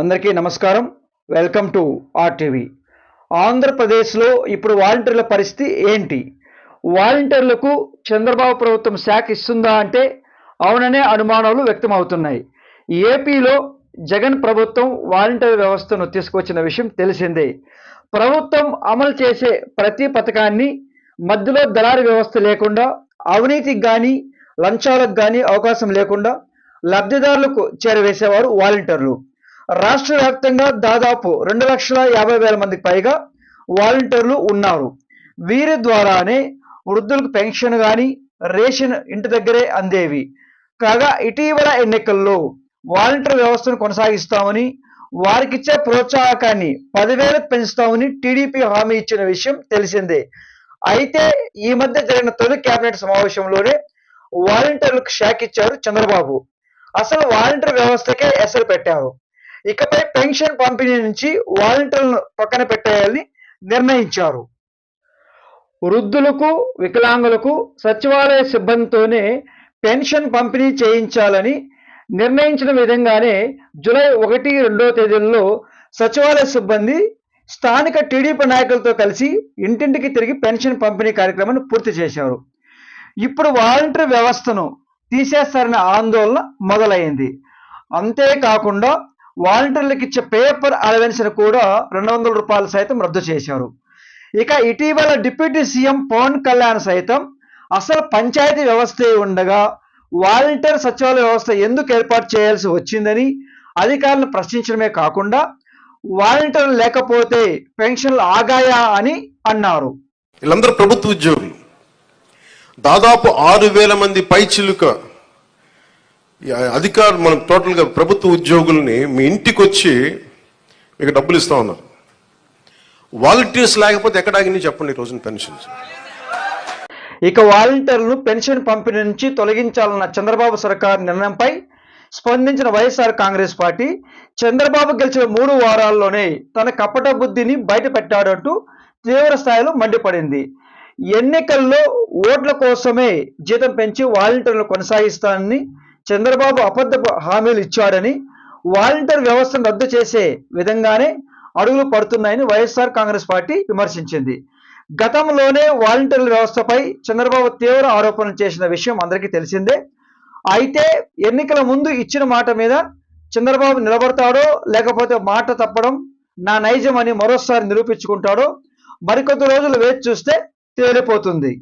అందరికీ నమస్కారం. Welcome to RTV ఆంధ్రప్రదేశ్లో ఇప్పుడు వాలంటీర్ల పరిస్థితి ఏంటి? వాలంటీర్లకు చంద్రబాబు ప్రభుత్వం శాఖ ఇస్తుందా అంటే అవుననే అనుమానాలు వ్యక్తమవుతున్నాయి. ఏపీలో జగన్ ప్రభుత్వం వాలంటీర్ వ్యవస్థను తీసుకొచ్చిన విషయం తెలిసిందే. ప్రభుత్వం అమలు చేసే ప్రతి పథకాన్ని మధ్యలో దళారి వ్యవస్థ లేకుండా అవినీతికి కానీ లంచాలకు కానీ అవకాశం లేకుండా లబ్ధిదారులకు చేరవేసేవారు వాలంటీర్లు. రాష్ట్ర వ్యాప్తంగా దాదాపు రెండు లక్షల యాభై వేల మందికి పైగా వాలంటీర్లు ఉన్నారు. వీరి ద్వారానే వృద్ధులకు పెన్షన్ కానీ రేషన్ ఇంటి దగ్గరే అందేవి. కాగా ఇటీవల ఎన్నికల్లో వాలంటీర్ వ్యవస్థను కొనసాగిస్తామని వారికిచ్చే ప్రోత్సాహకాన్ని పదివేలకు పెంచుతామని టీడీపీ హామీ ఇచ్చిన విషయం తెలిసిందే. అయితే ఈ మధ్య జరిగిన తొలి కేబినెట్ సమావేశంలోనే వాలంటీర్లకు షాక్ ఇచ్చారు చంద్రబాబు. అసలు వాలంటీర్ వ్యవస్థకే ఎసరు పెట్టారు. ఇకపై పెన్షన్ పంపిణీ నుంచి వాలంటీర్లను పక్కన పెట్టేయాలని నిర్ణయించారు. వృద్ధులకు వికలాంగులకు సచివాలయ సిబ్బందితోనే పెన్షన్ పంపిణీ చేయించాలని నిర్ణయించిన విధంగానే జూలై ఒకటి రెండో తేదీల్లో సచివాలయ సిబ్బంది స్థానిక టీడీపీ నాయకులతో కలిసి ఇంటింటికి తిరిగి పెన్షన్ పంపిణీ కార్యక్రమాన్ని పూర్తి చేశారు. ఇప్పుడు వాలంటీర్ వ్యవస్థను తీసేస్తారనే ఆందోళన మొదలైంది. అంతేకాకుండా వాలంటీర్లకు ఇచ్చే పేపర్ అలవెన్స్ను కూడా రెండు వందల రూపాయలు సైతం రద్దు చేశారు. ఇక ఇటీవల డిప్యూటీ సీఎం పవన్ కళ్యాణ్ సైతం అసలు పంచాయతీ వ్యవస్థే ఉండగా వాలంటీర్ సచివాలయ వ్యవస్థ ఎందుకు ఏర్పాటు చేయాల్సి వచ్చిందని అధికారులను ప్రశ్నించడమే కాకుండా వాలంటీర్లు లేకపోతే పెన్షన్లు ఆగాయా అని అన్నారు. వీళ్ళందరూ ప్రభుత్వ ఉద్యోగులు. దాదాపు ఆరు వేల మంది పైచిలుక అధికారులు మనం టోటల్గా ప్రభుత్వ ఉద్యోగుల్ని మీ ఇంటికి వచ్చి మీకు డబ్బులు ఇస్తా ఉన్నారు. వాలంటీర్స్ లేకపోతే ఎక్కడ చెప్పండి ఈ రోజున పెన్షన్స్? ఇక వాలంటీర్లను పెన్షన్ పంపిణీ నుంచి తొలగించాలన్న చంద్రబాబు సర్కార్ నిర్ణయంపై స్పందించిన వైఎస్ఆర్ కాంగ్రెస్ పార్టీ చంద్రబాబు గెలిచిన మూడు వారాల్లోనే తన కపట బుద్ధిని బయటపెట్టాడంటూ తీవ్ర స్థాయిలో మండిపడింది. ఎన్నికల్లో ఓట్ల కోసమే జీతం పెంచి వాలంటీర్లు కొనసాగిస్తానని చంద్రబాబు అబద్ధపు హామీలు ఇచ్చాడని వాలంటీర్ వ్యవస్థను రద్దు చేసే విధంగానే అడుగులు పడుతున్నాయని వైఎస్ఆర్ కాంగ్రెస్ పార్టీ విమర్శించింది. గతంలోనే వాలంటీర్ల వ్యవస్థపై చంద్రబాబు తీవ్ర ఆరోపణలు చేసిన విషయం అందరికీ తెలిసిందే. అయితే ఎన్నికల ముందు ఇచ్చిన మాట మీద చంద్రబాబు నిలబడతాడో లేకపోతే మాట తప్పడం నా నైజం అని మరోసారి నిరూపించుకుంటాడో మరికొద్ది రోజులు వేచి చూస్తే తేలిపోతుంది.